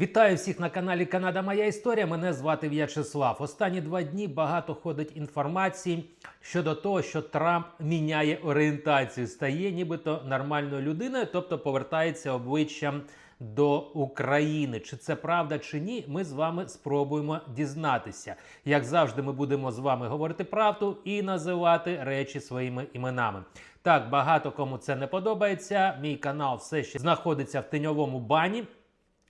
Вітаю всіх на каналі Канада Моя Історія. Мене звати В'ячеслав. Останні два дні багато ходить інформації щодо того, що Трамп міняє орієнтацію, стає нібито нормальною людиною, тобто повертається обличчям до України. Чи це правда чи ні? Ми з вами спробуємо дізнатися. Як завжди, ми будемо з вами говорити правду і називати речі своїми іменами. Так, багато кому це не подобається. Мій канал все ще знаходиться в теньовому бані.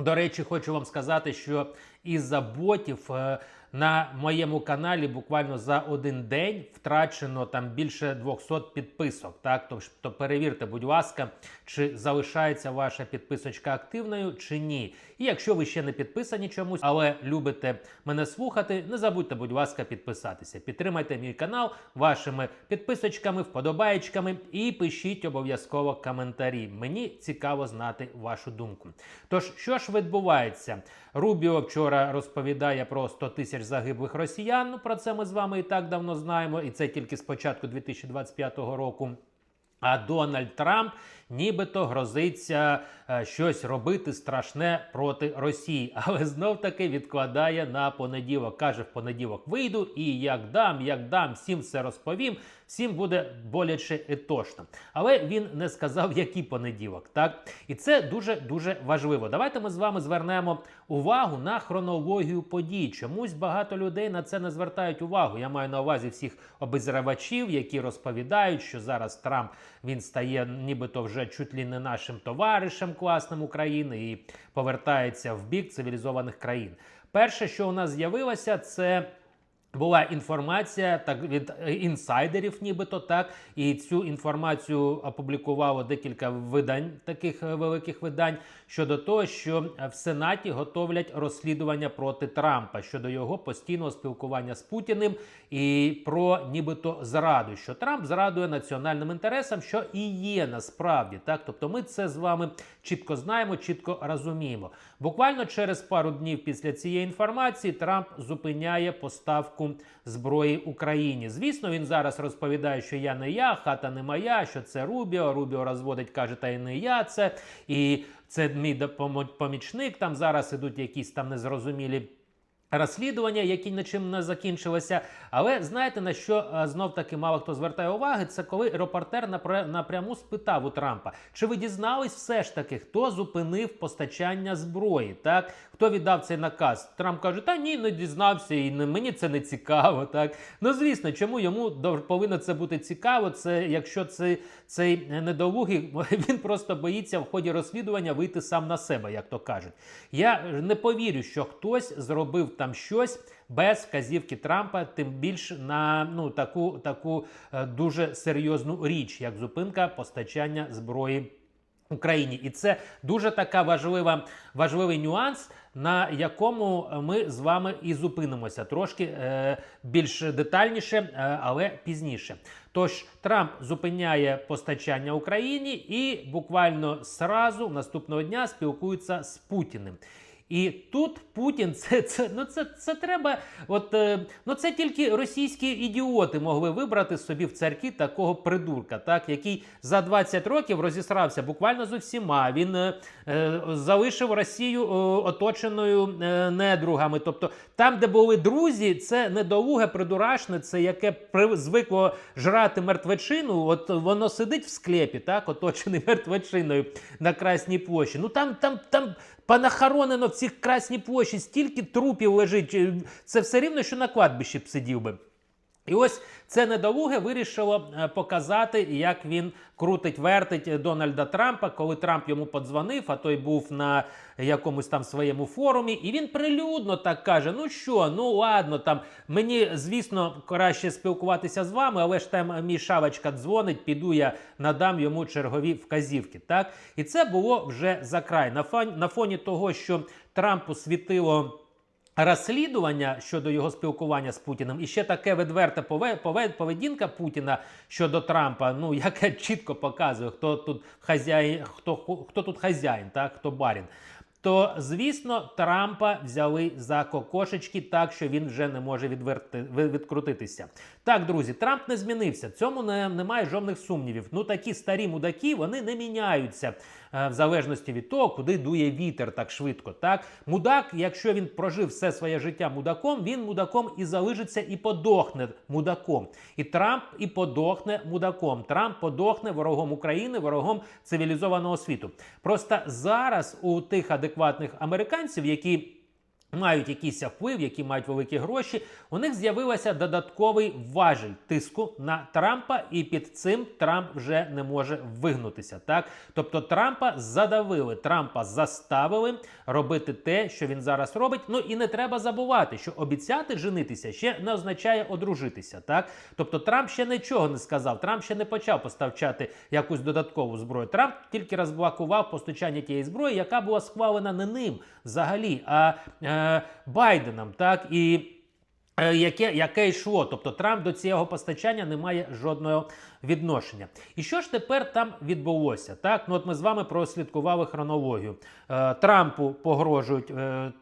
До речі, хочу вам сказати, що із-за ботів е, на моєму каналі буквально за один день втрачено там більше 200 підписок. Так, тобто перевірте, будь ласка, чи залишається ваша підписочка активною чи ні. І якщо ви ще не підписані чомусь, але любите мене слухати, не забудьте, будь ласка, підписатися. Підтримайте мій канал вашими підписочками, вподобаєчками і пишіть обов'язково коментарі. Мені цікаво знати вашу думку. Тож, що ж відбувається? Рубіо вчора розповідає про 100 тисяч загиблих росіян. Ну, про це ми з вами і так давно знаємо, і це тільки з початку 2025 року. А Дональд Трамп нібито грозиться е, щось робити страшне проти Росії, але знов таки відкладає на понеділок. Каже, в понеділок вийду і як дам, як дам, всім все розповім. Всім буде боляче і тошно. Але він не сказав, який понеділок. Так і це дуже дуже важливо. Давайте ми з вами звернемо увагу на хронологію подій. Чомусь багато людей на це не звертають увагу. Я маю на увазі всіх обезревачів, які розповідають, що зараз Трамп він стає нібито вже чуть ли не нашим товаришем класним України і повертається в бік цивілізованих країн. Перше, що у нас з'явилося, це була інформація так від е, інсайдерів, нібито так, і цю інформацію опублікувало декілька видань, таких е, великих видань, щодо того, що в Сенаті готовлять розслідування проти Трампа щодо його постійного спілкування з Путіним і про нібито зраду, що Трамп зрадує національним інтересам, що і є насправді так. Тобто, ми це з вами чітко знаємо, чітко розуміємо. Буквально через пару днів після цієї інформації Трамп зупиняє поставку зброї Україні. Звісно, він зараз розповідає, що я не я, хата не моя, що це Рубіо. Рубіо розводить, каже, та й не я це. І це мій помічник. Там зараз ідуть якісь там незрозумілі. Розслідування, які нічим не закінчилися. Але знаєте на що е, знов таки мало хто звертає уваги? Це коли репортер напряму спитав у Трампа, чи ви дізнались все ж таки, хто зупинив постачання зброї? Так хто віддав цей наказ? Трамп каже: Та ні, не дізнався, і не мені це не цікаво. Так ну звісно, чому йому повинно це бути цікаво? Це якщо це цей недолугий, він просто боїться в ході розслідування вийти сам на себе, як то кажуть. Я не повірю, що хтось зробив там щось без вказівки Трампа, тим більш на ну таку таку е, дуже серйозну річ, як зупинка постачання зброї. Україні, і це дуже така важлива важливий нюанс, на якому ми з вами і зупинимося трошки е, більш детальніше, е, але пізніше. Тож Трамп зупиняє постачання Україні і буквально сразу наступного дня спілкується з Путіним. І тут Путін, це це ну це, це треба. От е, ну це тільки російські ідіоти могли вибрати собі в царки такого придурка, так який за 20 років розісрався буквально з усіма. Він е, е, залишив Росію е, оточеною е, недругами. Тобто, там, де були друзі, це недолуге, придурашне, це яке при, звикло жрати мертвечину. От воно сидить в склепі, так, оточений мертвечиною на Красній площі. Ну там, там, там. Понахоронено в цих красній площі, стільки трупів лежить. Це все рівно, що на кладбищі б сидів би. І ось це недолуге вирішило е, показати, як він крутить, вертить е, Дональда Трампа, коли Трамп йому подзвонив, а той був на якомусь там своєму форумі, і він прилюдно так каже: Ну що, ну ладно, там мені, звісно, краще спілкуватися з вами, але ж там мій шавочка дзвонить, піду я надам йому чергові вказівки. Так, і це було вже за край. На фоні, на фоні того, що Трампу світило. Розслідування щодо його спілкування з Путіним і ще таке пове- поведінка Путіна щодо Трампа, ну яка чітко показує, хто тут хазяїн, хто, хто тут хазяїн, так хто барін. То звісно, Трампа взяли за кокошечки так, що він вже не може відверти, відкрутитися. Так, друзі, Трамп не змінився. Цьому не, немає жодних сумнівів. Ну такі старі мудаки вони не міняються. Е, в залежності від того, куди дує вітер так швидко. Так, мудак, якщо він прожив все своє життя мудаком, він мудаком і залишиться і подохне мудаком. І Трамп і подохне мудаком. Трамп подохне ворогом України, ворогом цивілізованого світу. Просто зараз у тих адекватних американців, які мають якийсь вплив, які мають великі гроші, у них з'явився додатковий важіль тиску на Трампа, і під цим Трамп вже не може вигнутися. Так, тобто Трампа задавили, Трампа заставили робити те, що він зараз робить. Ну і не треба забувати, що обіцяти женитися ще не означає одружитися. Так, тобто Трамп ще нічого не сказав. Трамп ще не почав поставчати якусь додаткову зброю. Трамп тільки розблокував постачання тієї зброї, яка була схвалена не ним взагалі, а е, Байденом. Так і. е, Яке, яке йшло, тобто Трамп до цього постачання не має жодного відношення. І що ж тепер там відбулося? Так, ну от ми з вами прослідкували хронологію. Е, Трампу погрожують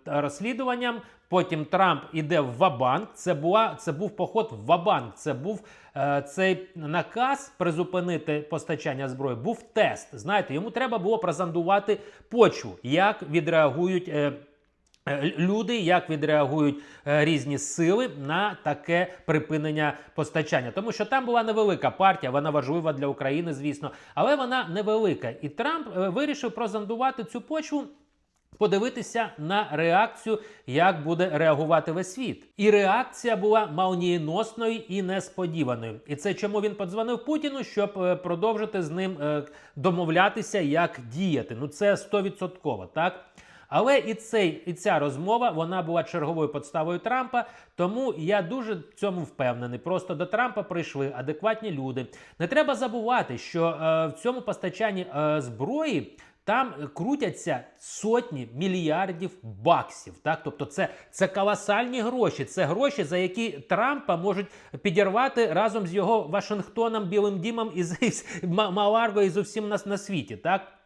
розслідуванням. Потім Трамп іде в Вабанк. Це була це був поход в Вабанк. Це був е, цей наказ призупинити постачання зброї. Був тест. Знаєте, йому треба було прозондувати почву, як відреагують. Е, Люди як відреагують е, різні сили на таке припинення постачання, тому що там була невелика партія, вона важлива для України, звісно, але вона невелика. І Трамп е, вирішив прозондувати цю почву. Подивитися на реакцію, як буде реагувати весь світ, і реакція була молнієносною і несподіваною. І це чому він подзвонив Путіну, щоб е, продовжити з ним е, домовлятися, як діяти. Ну це стовідсотково, так. Але і цей і ця розмова вона була черговою подставою Трампа. Тому я дуже цьому впевнений. Просто до Трампа прийшли адекватні люди. Не треба забувати, що е, в цьому постачанні е, зброї. Там крутяться сотні мільярдів баксів. Так, тобто, це це колосальні гроші. Це гроші, за які Трампа можуть підірвати разом з його Вашингтоном, Білим Дімом і з Маларго і з усім нас на світі. Так.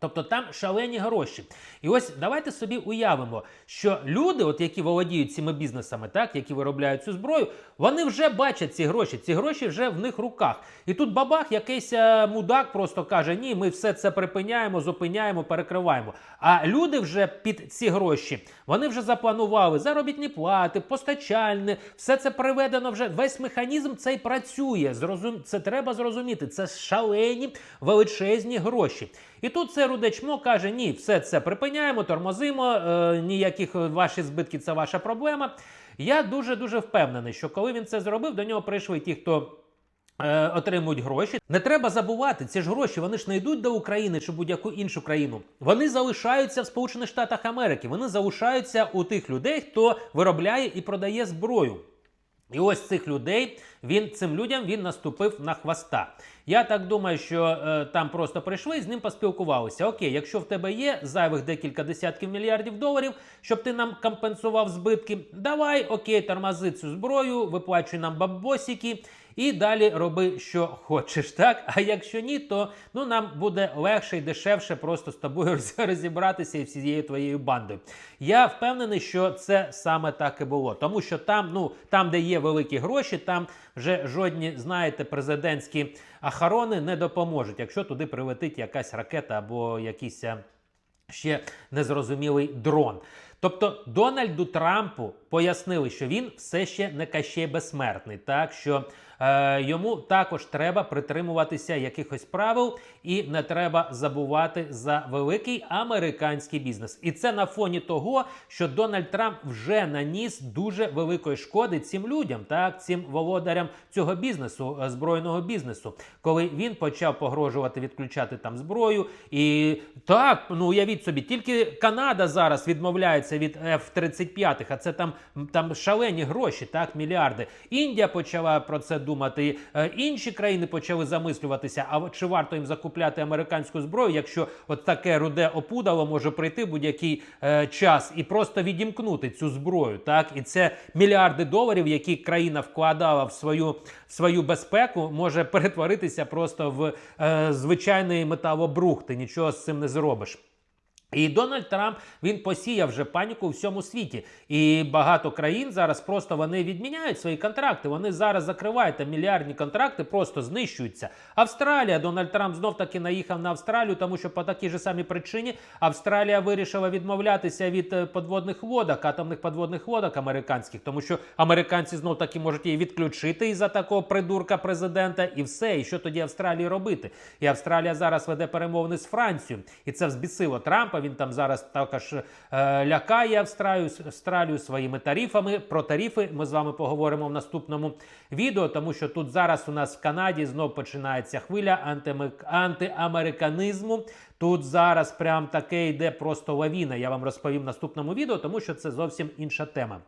Тобто там шалені гроші. І ось давайте собі уявимо, що люди, от які володіють цими бізнесами, так, які виробляють цю зброю, вони вже бачать ці гроші, ці гроші вже в них руках. І тут бабах, якийсь е, мудак просто каже: ні, ми все це припиняємо, зупиняємо, перекриваємо. А люди вже під ці гроші вони вже запланували заробітні плати, постачальне, все це приведено вже. Весь механізм цей працює. Зрозум... Це треба зрозуміти. Це шалені величезні гроші. І тут це рудечмо каже: ні, все це припиняємо, тормозимо, е, ніяких ваші збитки це ваша проблема. Я дуже дуже впевнений, що коли він це зробив, до нього прийшли ті, хто. е, Отримують гроші. Не треба забувати, ці ж гроші вони ж не йдуть до України чи будь-яку іншу країну. Вони залишаються в Сполучених Штатах Америки. Вони залишаються у тих людей, хто виробляє і продає зброю. І ось цих людей він цим людям він наступив на хвоста. Я так думаю, що е, там просто прийшли і з ним поспілкувалися. Окей, якщо в тебе є зайвих декілька десятків мільярдів доларів, щоб ти нам компенсував збитки, давай, окей, тормози цю зброю, виплачуй нам бабосики. І далі роби, що хочеш, так? А якщо ні, то ну нам буде легше і дешевше просто з тобою розібратися і всією твоєю бандою. Я впевнений, що це саме так і було. Тому що там, ну там, де є великі гроші, там вже жодні, знаєте, президентські охорони не допоможуть, якщо туди прилетить якась ракета або якийсь. е, ще незрозумілий дрон. Тобто Дональду Трампу пояснили, що він все ще не кащей безсмертний, так що е, йому також треба притримуватися якихось правил і не треба забувати за великий американський бізнес. І це на фоні того, що Дональд Трамп вже наніс дуже великої шкоди цим людям, так цим володарям цього бізнесу, е, збройного бізнесу, коли він почав погрожувати відключати там зброю. І так, ну уявіть собі, тільки Канада зараз відмовляється від F-35, а це там, там шалені гроші, так, мільярди. Індія почала про це думати. е, Інші країни почали замислюватися, а чи варто їм закупляти американську зброю, якщо от таке руде опудало може прийти будь-який е, час і просто відімкнути цю зброю. Так, і це мільярди доларів, які країна вкладала в свою, в свою безпеку, може перетворитися просто в е, звичайний металобрух. Ти нічого з цим не зробиш. І Дональд Трамп він посіяв вже паніку у всьому світі. І багато країн зараз просто вони відміняють свої контракти. Вони зараз закривають там мільярдні контракти, просто знищуються. Австралія, Дональд Трамп знов таки наїхав на Австралію, тому що по такій же самій причині Австралія вирішила відмовлятися від е, подводних лодок, атомних подводних лодок американських, тому що американці знов таки можуть її відключити із за такого придурка президента, і все. І що тоді Австралії робити? І Австралія зараз веде перемовини з Францією, і це взбісило Трампа. Він там зараз також е, лякає Австралію, Австралію своїми тарифами. Про тарифи ми з вами поговоримо в наступному відео, тому що тут зараз у нас в Канаді знов починається хвиля антимек- антиамериканизму. Тут зараз прям таке йде просто лавіна. Я вам розповім в наступному відео, тому що це зовсім інша тема.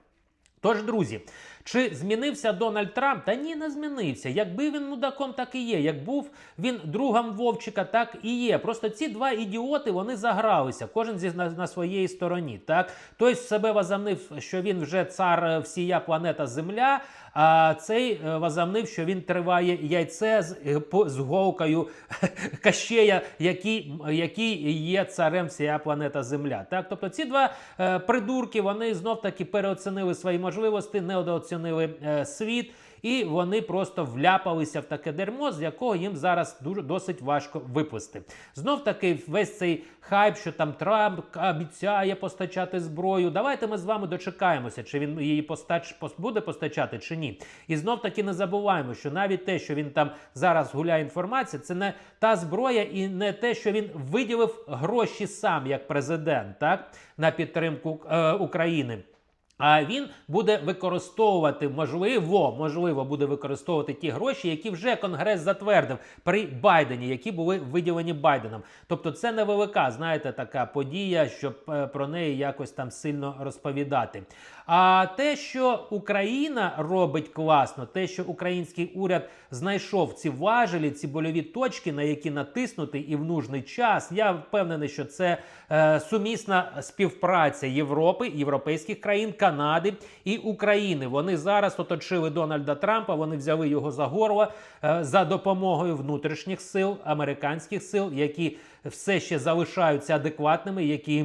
Тож, друзі, чи змінився Дональд Трамп? Та ні, не змінився. Якби він мудаком, так і є. Як був він другом Вовчика, так і є. Просто ці два ідіоти вони загралися, кожен зі на, на своїй стороні. Так той себе возомнив, що він вже цар е, всія планета Земля. А цей е, возомнив, що він триває яйце з, е, з голкою Кащея, який, який є царем всія планета Земля. Так, тобто ці два е, придурки вони знов таки переоцінили свої можливості, недооцінили світ. І вони просто вляпалися в таке дерьмо, з якого їм зараз дуже досить важко виплисти. Знов таки, весь цей хайп, що там Трамп обіцяє постачати зброю. Давайте ми з вами дочекаємося, чи він її постач пос- буде постачати, чи ні. І знов таки не забуваємо, що навіть те, що він там зараз гуляє інформація, це не та зброя і не те, що він виділив гроші сам як президент, так на підтримку е, України. А він буде використовувати, можливо, можливо, буде використовувати ті гроші, які вже Конгрес затвердив при Байдені, які були виділені Байденом. Тобто, це невелика, знаєте, така подія, щоб е, про неї якось там сильно розповідати. А те, що Україна робить класно, те, що український уряд знайшов ці важелі, ці больові точки, на які натиснути і в нужний час, я впевнений, що це е, сумісна співпраця Європи, європейських країн, Канади і України. Вони зараз оточили Дональда Трампа. Вони взяли його за горло е, за допомогою внутрішніх сил, американських сил, які все ще залишаються адекватними, які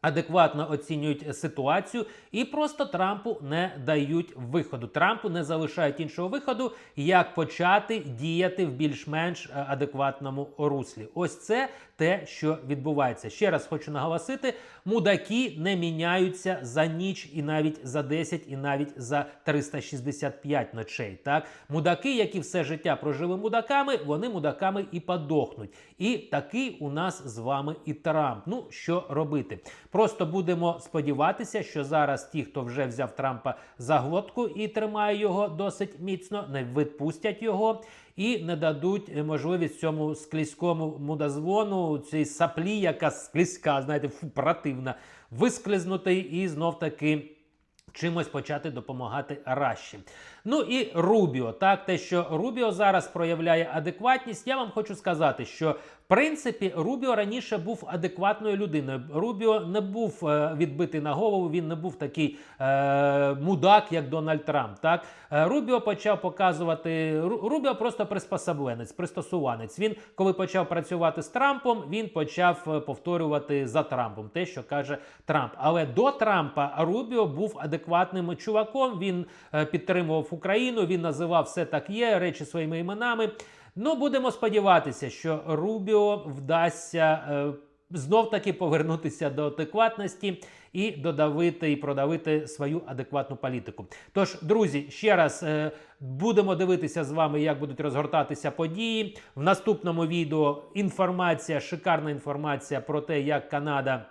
адекватно оцінюють ситуацію і просто Трампу не дають виходу. Трампу не залишають іншого виходу, як почати діяти в більш-менш е, адекватному руслі. Ось це те, що відбувається. Ще раз хочу наголосити: мудаки не міняються за ніч і навіть за 10, і навіть за 365 ночей. Так, мудаки, які все життя прожили мудаками, вони мудаками і подохнуть. І такий у нас з вами і Трамп. Ну що робити? Просто будемо сподіватися, що зараз ті, хто вже взяв Трампа за глотку і тримає його досить міцно, не відпустять його і не дадуть можливість цьому склізькому мудозвону, цій саплі, яка склізька, знаєте, фу, противна, висклизнути і знов таки. Чимось почати допомагати Раші. Ну і Рубіо. Так, те, що Рубіо зараз проявляє адекватність, я вам хочу сказати, що принципі Рубіо раніше був адекватною людиною. Рубіо не був е, відбитий на голову, він не був такий е, мудак, як Дональд Трамп. Так, Е, Рубіо почав показувати. Ру- Рубіо просто приспособленець, пристосуванець. Він, коли почав працювати з Трампом, він почав е, повторювати за Трампом те, що каже Трамп. Але до Трампа Рубіо був адекватним чуваком. Він підтримував Україну, він називав все так є, речі своїми іменами. Ну, будемо сподіватися, що Рубіо вдасться е, знов таки повернутися до адекватності і додавити і продавити свою адекватну політику. Тож, друзі, ще раз е, будемо дивитися з вами, як будуть розгортатися події. В наступному відео інформація, шикарна інформація про те, як Канада.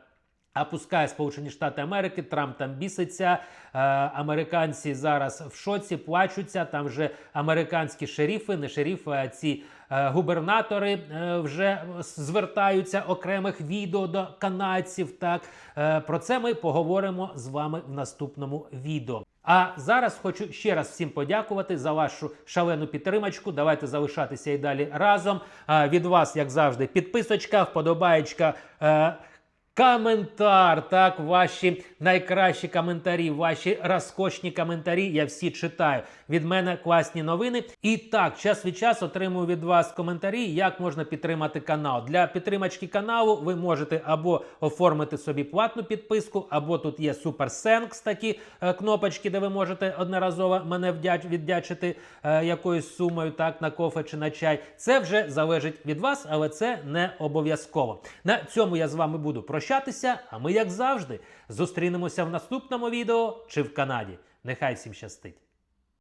Опускає Сполучені Штати Америки, Трамп там біситься. Е, американці зараз в шоці, плачуться. Там вже американські шерифи, не шерифи, а ці е, губернатори е, вже звертаються окремих відео до канадців. Так про це ми поговоримо з вами в наступному відео. А зараз хочу ще раз всім подякувати за вашу шалену підтримочку. Давайте залишатися і далі разом. Е, від вас, як завжди, підписочка, вподобаєчка. Коментар. Так, ваші найкращі коментарі, ваші розкошні коментарі. Я всі читаю. Від мене класні новини. І так, час від часу отримую від вас коментарі, як можна підтримати канал. Для підтримачки каналу ви можете або оформити собі платну підписку, або тут є Thanks, такі е, кнопочки, де ви можете одноразово мене вдяч- віддячити е, якоюсь сумою, так, на кофе чи на чай. Це вже залежить від вас, але це не обов'язково. На цьому я з вами буду прощатися. А ми, як завжди, зустрінемося в наступному відео чи в Канаді. Нехай всім щастить!